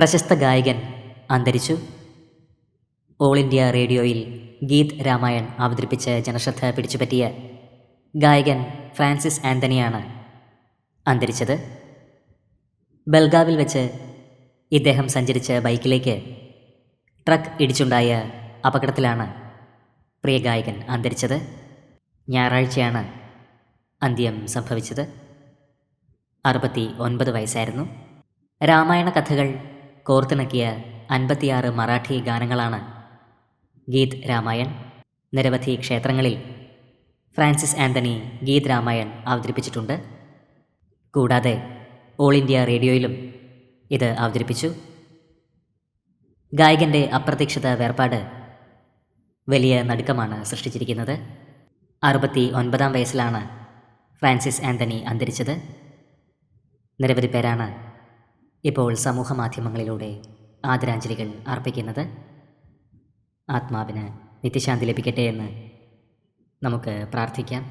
പ്രശസ്ത ഗായകൻ അന്തരിച്ചു. ഓൾ ഇന്ത്യ റേഡിയോയിൽ ഗീത് രാമായൺ അവതരിപ്പിച്ച് ജനശ്രദ്ധ പിടിച്ചുപറ്റിയ ഗായകൻ ഫ്രാൻസിസ് ആന്റണിയാണ് അന്തരിച്ചത്. ബൽഗാവിൽ വെച്ച് ഇദ്ദേഹം സഞ്ചരിച്ച ബൈക്കിലേക്ക് ട്രക്ക് ഇടിച്ചുണ്ടായ അപകടത്തിലാണ് പ്രിയ ഗായകൻ അന്തരിച്ചത്. ഞായറാഴ്ചയാണ് അന്ത്യം സംഭവിച്ചത്. അറുപത്തി ഒൻപത് വയസ്സായിരുന്നു. രാമായണ കഥകൾ കോർത്തിണക്കിയ അൻപത്തിയാറ് മറാഠി ഗാനങ്ങളാണ്. ഗീത് രാമായൺ നിരവധി ക്ഷേത്രങ്ങളിൽ ഫ്രാൻസിസ് ആന്റണി ഗീത് രാമായൺ അവതരിപ്പിച്ചിട്ടുണ്ട്. കൂടാതെ ഓൾ ഇന്ത്യ റേഡിയോയിലും ഇത് അവതരിപ്പിച്ചു. ഗായകന്റെ അപ്രതീക്ഷിത വേർപാട് വലിയ നടുക്കമാണ് സൃഷ്ടിച്ചിരിക്കുന്നത്. അറുപത്തി ഒൻപതാം വയസ്സിലാണ് ഫ്രാൻസിസ് ആന്റണി അന്തരിച്ചത്. നിരവധി പേരാണ് ഇപ്പോൾ സമൂഹ മാധ്യമങ്ങളിലൂടെ ആദരാഞ്ജലികൾ അർപ്പിക്കുന്നത് ആത്മാവിന് നിത്യശാന്തി ലഭിക്കട്ടെ എന്ന് നമുക്ക് പ്രാർത്ഥിക്കാം.